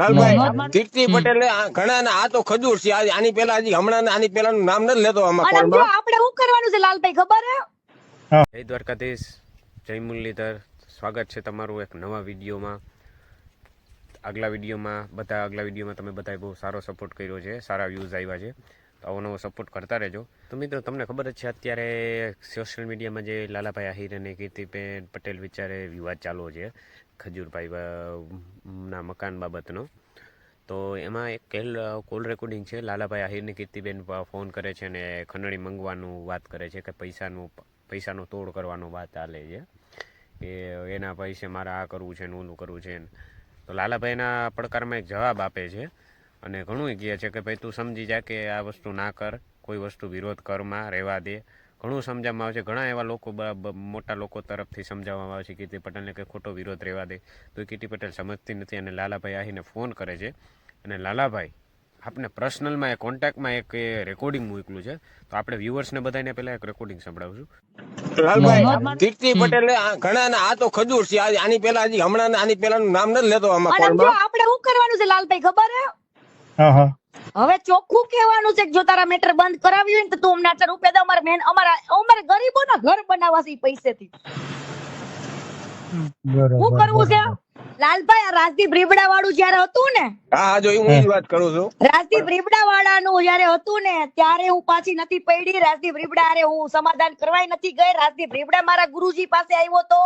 લાલભાઈ કીર્તિ પટેલ ઘણા ને આ તો ખજૂર છે. આની પેલા હજી હમણાં આની પેલા નામ નથી લેતો આમાં આપણે શું કરવાનું છે લાલભાઈ ખબર હે. જય દ્વારકાધીશ જય મુરલીધર. સ્વાગત છે તમારું એક નવા વિડીયોમાં. આગલા વિડીયોમાં બધા આગલા વિડીયોમાં તમે બધાએ બહુ સારો સપોર્ટ કર્યો છે સારા વ્યૂઝ આવ્યા છે. તો આવો નવો સપોર્ટ કરતા રહેજો. તો મિત્રો તમને ખબર જ છે અત્યારે સોશિયલ મીડિયામાં જે લાલાભાઈ આહિર અને કીર્તિબેન પટેલ વિચારે વિવાદ ચાલુ છે. ખજૂરભાઈ ના, મકાન બાબતનો. તો એમાં એક કેલ, કોલ રેકોર્ડિંગ છે. લાલાભાઈ આહિરની કીર્તિબેન ફોન કરે છે ને ખંડણી મંગવાનું વાત કરે છે કે પૈસાનું, પૈસાનો તોડ કરવાનો વાત ચાલે છે. કે એના પૈસે મારે આ કરવું છે ને ઓલું કરવું છે તો લાલાભાઈના પડકારમાં એક જવાબ આપે છે અને ઘણું કહે છે કે, ભાઈ, તું સમજી જા કે આ વસ્તુ ના કર. કોઈ વસ્તુ વિરોધ કરમાં રહેવા દે. ઘણું સમજાવવામાં આવે છે. ઘણા એવા લોકો મોટા લોકો તરફથી સમજાવવામાં આવે છે કીર્તિ પટેલને કે ખોટો વિરોધ રહેવા દે. તો એ કીર્તિ પટેલ સમજતી નથી અને લાલાભાઈ આવીને ફોન કરે છે. અને લાલાભાઈ આપણે પર્સનલમાં એ કોન્ટેક્ટમાં એક રેકોર્ડિંગ મૂકેલું છે. તો આપણે વ્યુઅર્સને બધાને પહેલા એક રેકોર્ડિંગ સંભળાવશું. લાલભાઈ કીર્તિ પટેલ ઘણા ને આ તો ખજૂર છે. આની પહેલા હજી હમણાં આની પહેલાનું નામ નથી લેતો આમાં આપણે શું કરવાનું છે લાલભાઈ ખબર હા હવે ચોખ્ખું કહેવાનું છે કે જો તારા મેટર બંધ કરાવ્યું હોય ને તો તું અમને આટલા રૂપિયા દે અમારે મેન અમારા અમારે ગરીબોના ઘર બનાવવા છે પૈસેથી. શું કરવું છે? લાલભાઈ આ રાજદીપ રીબડા વાળું જયારે હતું ને? હા હા જો હું એ વાત કરું છું. રાજદીપ રીબડા વાળાનું જયારે હતું ને ત્યારે હું પાછી નથી પડી. રાજદીપ રીબડા અરે હું સમાધાન કરવાય નથી ગઈ. રાજદીપ રીબડા મારા ગુરુજી પાસે આવ્યો તો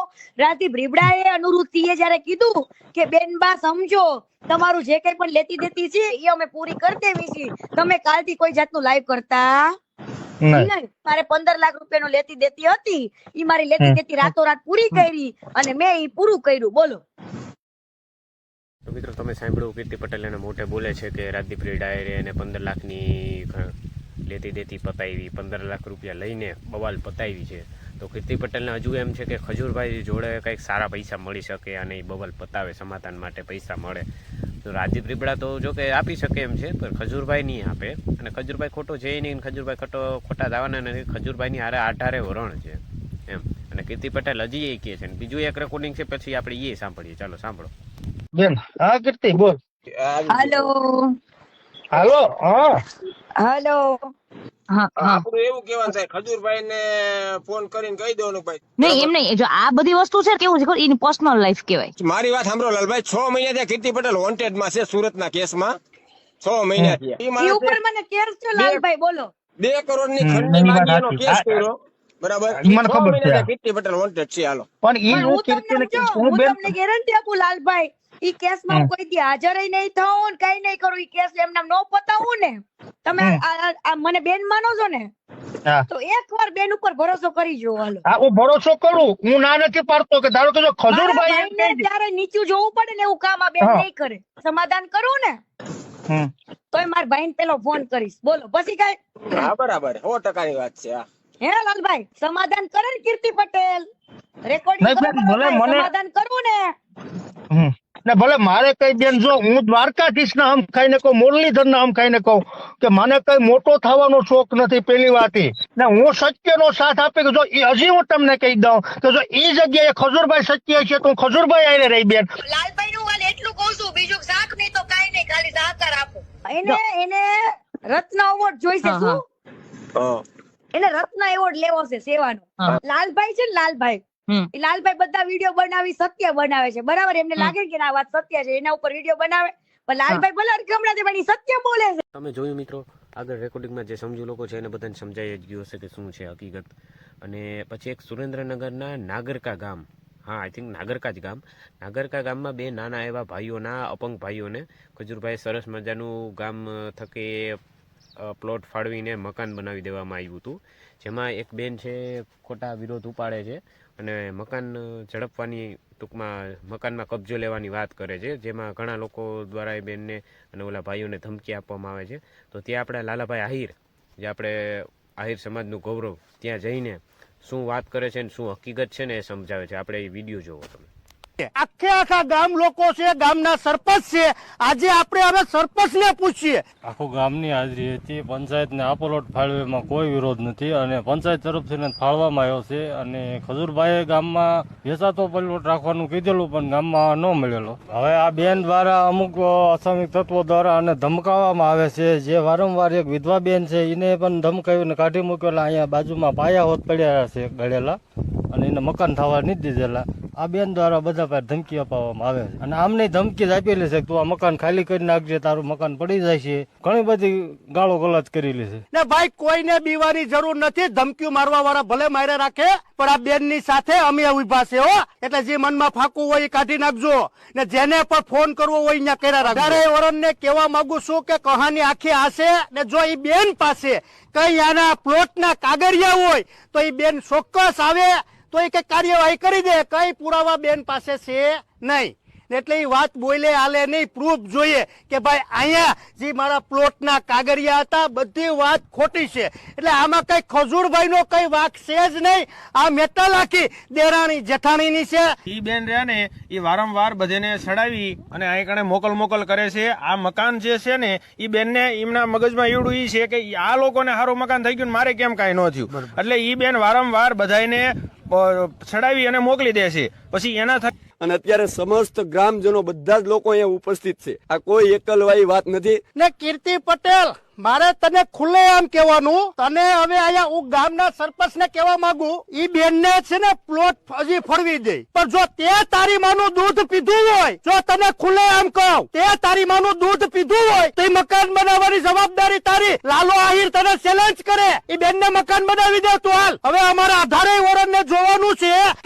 રાજદીપ રીબડાએ અનુરૂતિએ જયારે કીધું કે બેનબા સમજો તમારું જે કઈ પણ લેતી દેતી છે એ અમે પૂરી કરી દેવી છે. તમે કાલથી કોઈ જાતનું લાઈવ કરતા નહીં. નહીં. મારે પંદર લાખ રૂપિયાનું લેતી દેતી હતી. ઈ મારી લેતી દેતી રાતોરાત પૂરી કરી અને મેં ઈ પૂરું કર્યું. બોલો. તો મિત્રો, તમે સાંભળ્યું કીર્તિ પટેલ એને મોટે બોલે છે કે રાજદીપ રેડાએ એને પંદર લાખની લેતી દેતી પતાવી પંદર લાખ રૂપિયા લઈને બવાલ પતાવી છે. તો કીર્તિ પટેલને હજુ એમ છે કે ખજૂરભાઈ જોડે કંઈક સારા પૈસા મળી શકે અને એ બવાલ પતાવે, સમાધાન માટે પૈસા મળે. તો રાજદીપ રીબડા તો જો કે આપી શકે એમ છે, પણ ખજૂરભાઈ નહીં આપે. અને ખજૂરભાઈ ખોટો છે નહીં, ખજૂરભાઈ ખોટો, ખોટા દાવાના નથી. ખજૂરભાઈની હારે આઠારે વરણ છે, એમ. અને કીર્તિ પટેલ હજી એ કહે છે. બીજું એક રેકોર્ડિંગ છે, પછી આપણે એ સાંભળીએ. ચાલો, સાંભળો. બેન હા કીર્તિ બોલ. હાલો. હાલો. હા. હાલો. હા હા. આપણું એવું કેવાનું થાય ખજૂરભાઈ ને ફોન કરીને કહી દેવાનું ભાઈ. નહીં એમ નહીં જો આ બધી વસ્તુ છે કેવું છે એની પર્સનલ લાઈફ કહેવાય. મારી વાત સાંભળો લાલભાઈ છ મહિનાથી કીર્તિ પટેલ વોન્ટેડમાં છે સુરતના કેસમાં. છ મહિનાથી. ઈ ઈ માણસે ઉપર મને કેસ છે લાલભાઈ બોલો. બે કરોડની એની. કેસ કર્યો. બરાબર? મને ખબર છે. કીર્તિ પટેલ વોન્ટેડ છે હાલો. પણ ઈ હું હું કીર્તિને તમને જો, હું હું બેન તમને ગેરંટી આપું લાલભાઈ? ઈ કેસમાં હું કોઈ દી હાજર નહીં થાઉં ને કઈ નહીં કરું ઈ કેસ એમને નો પતાવું ને. તમે આ- મને બેન માનો છો ને? તો એક વાર બેન ઉપર ભરોસો કરી જો હાલો. હા હું ભરોસો કરું. હું ના નથી પાડતો કે ધારો કે જો મારા ખજૂરભાઈ ત્યારે નીચું જોવું પડે ને એવું કામ આ બેન નહીં કરે. સમાધાન કરું ને. તોય મારા ભાઈને પેલો ફોન કરીશ. બોલો પછી કઈ? હા બરાબર. સો ટકાની વાત છે હે. લાલભાઈ સમાધાન કરે ને કીર્તિ પટેલ. રેકોર્ડિંગ ભલે મને- સમાધાન કરવું ને. હમ. ને ભલે મારે કઈ બેન જો હું દ્વારકાધીશ ના આમ ખાઈને કહું મુરલીધર ના આમ ખાઈને કહું કે મને કઈ મોટો થવાનો શોખ નથી પેલી વાત. ને હું સત્યનો સાથ આપી કે જો ઈ હજી હું તમને કહી દઉં કે જો એ જગ્યાએ ખજુરભાઈ સત્ય છે તો હું ખજૂરભાઈ આઈને રહી બેન. લાલભાઈ નું હાલ એટલું કહું છું બીજું શાક નહીં તો કાઈ નહીં ખાલી સહકાર આપો. એને એને રત્ન એવોર્ડ જોઈશે શું એને રત્ન એવોર્ડ લેવો છે સેવાનો. લાલભાઈ છે ને લાલભાઈ. એ લાલભાઈ બધા વીડિયો બનાવી સત્ય બનાવે છે. બરાબર? એમને લાગે કે આ વાત સત્ય છે. એના ઉપર વીડિયો બનાવે. પણ લાલભાઈ ભલે હમણાં પણ સત્ય બોલે છે. તમે જોયું મિત્રો આગળ રેકોર્ડિંગમાં જે સમજુ લોકો છે એને બધાને સમજાઈ જ ગયું હશે કે શું છે હકીકત. અને પછી એક સુરેન્દ્રનગરના નાગરકા ગામ. હા આઈ થિંક નાગરકા જ ગામ. નાગરકા ગામમાં બે નાના એવા ભાઈઓના અપંગ ભાઈઓને ખજુરભાઈ સરસ મજાનું ગામ થકે પ્લોટ ફાળવીને મકાન બનાવી દેવામાં આવ્યું હતું. જેમાં એક બેન છે ખોટા વિરોધ ઉપાડે છે. અને મકાન ઝડપવાની ટૂંકમાં મકાનમાં કબજો લેવાની વાત કરે છે. જેમાં ઘણા લોકો દ્વારા એ બેનને અને ઓલા ભાઈઓને ધમકી આપવામાં આવે છે. તો ત્યાં આપણા લાલાભાઈ આહિર, જે આપણે આહિર સમાજનું ગૌરવ, ત્યાં જઈને શું વાત કરે છે ને શું હકીકત છે ને એ સમજાવે છે. આપણે એ વીડિયો જોવો તમે. આખે આખા ગામ લોકો છે, ગામના સરપંચ છે. આજે આપણે હવે સરપંચ ને પૂછીએ. આખું ગામની હાજરી હતી. પંચાયતને આપોલોટ ફાળવેમાં કોઈ વિરોધ નથી અને પંચાયત તરફથી ફાળવામાં આવ્યો છે અને ખજૂરભાઈએ ગામમાં વેચાતો પલોટ રાખવાનું કીધેલું, પણ ગામમાં ન મળેલો. હવે આ બેન દ્વારા અમુક અસામિક તત્વો દ્વારા અને ધમકાવવામાં આવે છે. જે વારંવાર એક વિધવા બેન છે એને પણ ધમકાવીને કાઢી મૂકેલા અહીંયા બાજુમાં પાયા હોત પડ્યા છે ગળેલા અને એને મકાન થવા નથી દીધેલા. આ બેન દ્વારા બધા પાસે ધમકી અપાવવામાં આવે છે. અને આમને ધમકી આપેલી છે તું આ મકાન ખાલી કરી નાખજે, તારું મકાન પડી જાય છે ઘણી બધી ગાળો ગલત કરેલી છે. ને ભાઈ, કોઈને બીવાની જરૂર નથી. ધમકીઓ મારવા વાળા ભલે મારે રાખે, પણ આ બેનની સાથે અમે ઊભા છે, હો. એટલે જે મનમાં ફાકું હોય એ કાઢી નાખજો. ને જેને પણ ફોન કરવો હોય અહીંયા કર્યા રાખજો. ત્યારે વરણ ને કહેવા માંગુ છું કે કહાની આખી આશે, ને જો એ બેન પાસે કઈ આના પ્લોટ ના કાગળિયા હોય, તો એ બેન ચોક્કસ આવે તો એ કઈ કાર્યવાહી કરી દે કઈ પુરાવા બેન પાસે છે નહીં. એટલે એ વાત બોલે આલે નહીં પ્રૂફ જોઈએ કે ભાઈ અહીંયા જે મારા પ્લોટના કાગરિયા હતા બધી વાત ખોટી છે. એટલે આમાં કઈ ખજૂરભાઈનો કઈ વાક છે જ નહીં. આ મેટલ આખી દેરાણી જેઠાણીની છે. ઈ બેન રહ્યા ને એ વારંવાર બધેને સડાવી અને અહીં કણે મોકલ મોકલ કરે છે. આ મકાન જે છે ને એ બેનને એમના મગજમાં એવડું ઈ છે કે આ લોકોને સારું મકાન થઈ ગયું ને મારે કેમ કાંઈ ન થયું? એટલે ઈ બેન વારંવાર બધાને અ, સડાવી અને મોકલી દે છે. પછી એના થકી અને અત્યારે સમસ્ત ગ્રામજનો બધા જ લોકો અહીંયા ઉપસ્થિત છે. આ કોઈ એકલવાઈ વાત નથી. ને કીર્તિ પટેલ! મારે તને ખુલ્લે આમ કહેવાનું, તને હવે અહીંયા હું ગામના સરપંચ ને કહેવા માંગુ, ઈ બેન ને છે ને પ્લોટ હજી ફરવી દે. પણ જો તે તારી માનું દૂધ પીધું હોય, જો તને ખુલ્લે આમ કહું, તે તારી માનું દૂધ પીધું હોય, તો મકાન બનાવવાની જવાબદારી તારી. લાલો આહિર તને ચેલેન્જ કરે. એ બેન ને મકાન બનાવી દે તું હાલ. હવે અમારા આધારે વરણ ને જોવાનું છે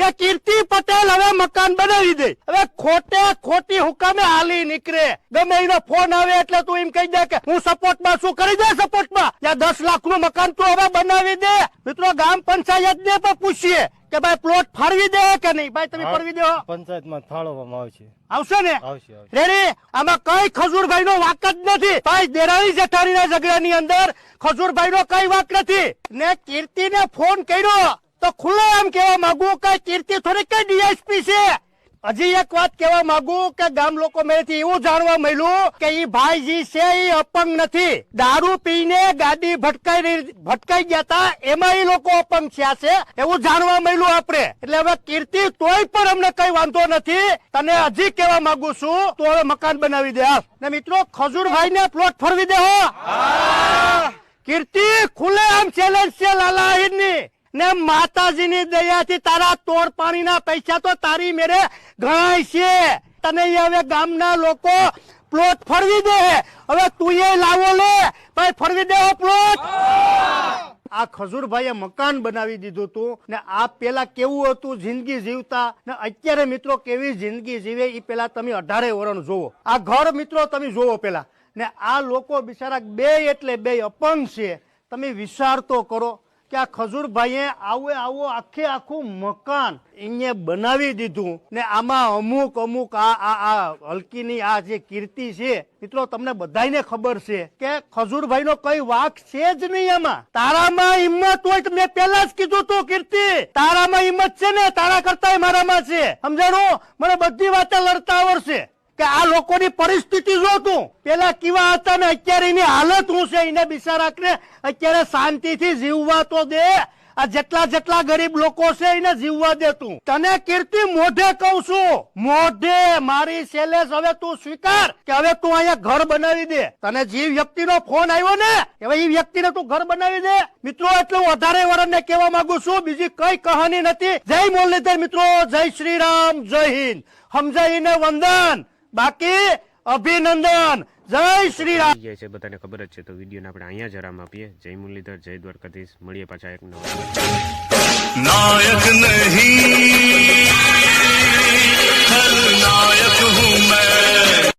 કે કીર્તિ પટેલ હવે મકાન બનાવી દે. હવે ખોટે ખોટી હુકામે હાલી નીકળે. ગમે એનો ફોન આવે એટલે તું એમ કહી દે કે હું સપોર્ટમાં શું કરી દે સપોર્ટમાં. ત્યાં દસ લાખનું મકાન તું હવે બનાવી દે. મિત્રો ગામ પંચાયત ને પણ પૂછીએ કે ભાઈ પ્લોટ ફાળવી દે કે નહીં? ભાઈ તમે ફાળવી દો. પંચાયતમાં ફાળવવામાં આવશે. આવશે ને? રેડી? આમાં કઈ ખજૂરભાઈ નો વાક જ નથી. ભાઈ દેરાણી જેઠાણી ના ઝઘડાની અંદર ખજૂરભાઈ નો કઈ વાક નથી. ને કીર્તિ ને ફોન કર્યો. તો ખુલ્લે આમ કેવા માંગુ કે કીર્તિ થોડી કઈ ડીએસપી છે? હજી એક વાત કહેવા માંગુ કે ગામ લોકો મેળથી એવું જાણવા મળ્યું કે ઈ ભાઈજી છે ઈ અપંગ નથી. દારૂ પીને ગાડી ભટકાઈ ભટકાઈ ગયા હતા એમાં ઈ લોકો અપંગ થયા છે. એવું જાણવા મળ્યું આપણે. એટલે હવે કીર્તિ તોય પણ અમને કઈ વાંધો નથી. તને હજી કહેવા માંગુ છું તો હવે મકાન બનાવી દે. ને મિત્રો ખજૂરભાઈ ને પ્લોટ ફરવી દે હો. કીર્તિ ખુલ્લે આમ ચેલેન્જ છે લાલા આહિરની. ને માતાજીની દયાથી તારા તોડ પાણીના પૈસા તો તારી મેરે ગણાય છે. તને હવે ગામના લોકો પ્લોટ ફરવી દે. હવે તું એ લાવો લે. ભાઈ, ફરવી દે પ્લોટ. આ ખજૂરભાઈએ મકાન બનાવી દીધું હતું ને આ પેલા કેવું હતું જિંદગી જીવતા? ને અત્યારે મિત્રો કેવી જિંદગી જીવે એ પેલા તમે અઢારે વરણ જોવો આ ઘર મિત્રો તમે જોવો પેલા. ને આ લોકો બિચારા બે એટલે બે અપંગ છે. તમે વિચાર તો કરો. કે આ ખજૂરભાઈએ આવું આવું આખે આખું મકાન એને બનાવી દીધું ને આમાં અમુક અમુક આ આ આ હલકીની આ જે કીર્તિ છે, મિત્રો તમને બધાને ખબર છે કે ખજૂરભાઈનો કઈ વાક છે જ નહીં આમાં. તારામાં હિંમત હોય તો મેં પહેલા જ કીધું તું કીર્તિ. તારામાં હિંમત છે ને? તારા કરતા મારામાં છે. સમજાણું? મને બધી વાતે લડતા આવડશે. કે આ લોકોની પરિસ્થિતિ જો તું પેલા કેવા હતા ને અત્યારે હાલત હું છે? એને બિચારાને અત્યારે શાંતિથી જીવવા તો દે. આ જેટલા જેટલા ગરીબ લોકો છે એને જીવવા દે તું. તને કીર્તિ મોઢે કહું છું. મોઢે. મારી સેલેસ હવે તું સ્વીકાર કે હવે તું અહીંયા ઘર બનાવી દે. તને જે વ્યક્તિનો ફોન આવ્યો ને, હવે એ વ્યક્તિને તું ઘર બનાવી દે. મિત્રો, એટલે હું વધારે વરણને કહેવા માંગુ છું. બીજી કઈ કહાની નથી. જય મુરલીધર મિત્રો. જય શ્રી રામ જય હિન્દ. સમજાઈને વંદન. બાકી અભિનંદન. જય શ્રી રામ જય છે બધાને ખબર જ છે તો વિડીયોને આપણે અહીંયા આરામ આપીએ. જય મુરલીધર જય દ્વારકાધીશ. મળીએ પાછા એક નવા નાયક નહીં. નાયક હું મેં.